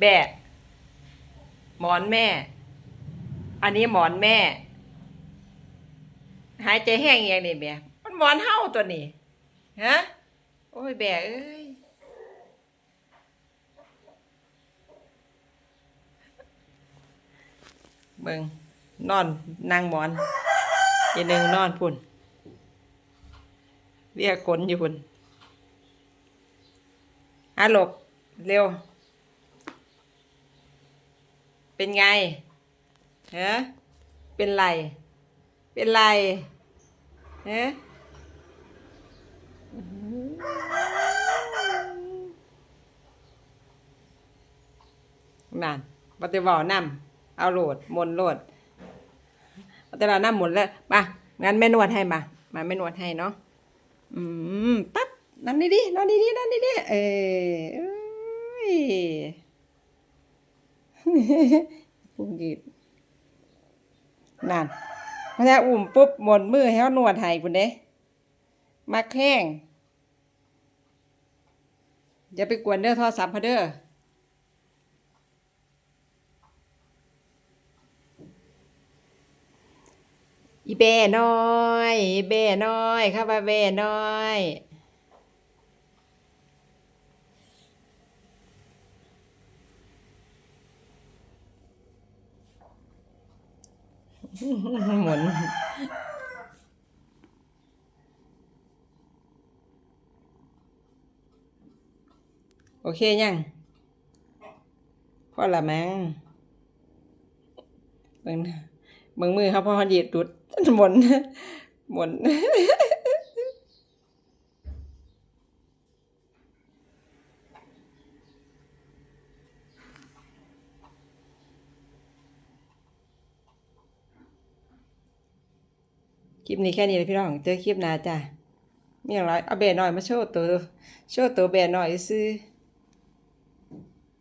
แบะหมอนแม่ อันนี้หมอนแม่ หายใจแห้งอย่างนี้แม่มันหมอนเห่าตัวนี้ฮะโอ้ยแบะเอ้ยเบิ่งนอนนั่งหมอนอีหนึ่งนอนพุ่นเรียกคนอยู่พุ่นฮัลโหลบ เร็ว เป็นไงฮะเป็นไร เป็นไรฮะนั่นปฏิบัตินำเอาโหลดมนโหลดปฏิบัตินำหมดแล้วมางั้นแม่นวดให้มามาแม่นวดให้เนาะอืมปั๊บนั่นนี่ดินั่นนี่ดินั่นนี่ดิเออ เอ้ยปุงกีดนั่นพอจะอุ่มปุ๊บหมดมือให้เขานวดให้พุ่นเด้มักแห้งอย่าไปกวนเด้อโทรศัพเด้ออีเบ้น้อยเบ้น้อยข้ามาเบ้น้อย หมุนโอเคยังพ่อละมั้งเบิ่งเบิงมือเขาพ่อหดหยีดดุดหมุนหมุน คลิปนี้แค่นี้เลยพี่น้องเจอคลิปหน้าจ้ะมีอย่างไรเอาเบรหน่อยมาโชว์ตัวโชว์ตัวเบรหน่อยซื้อ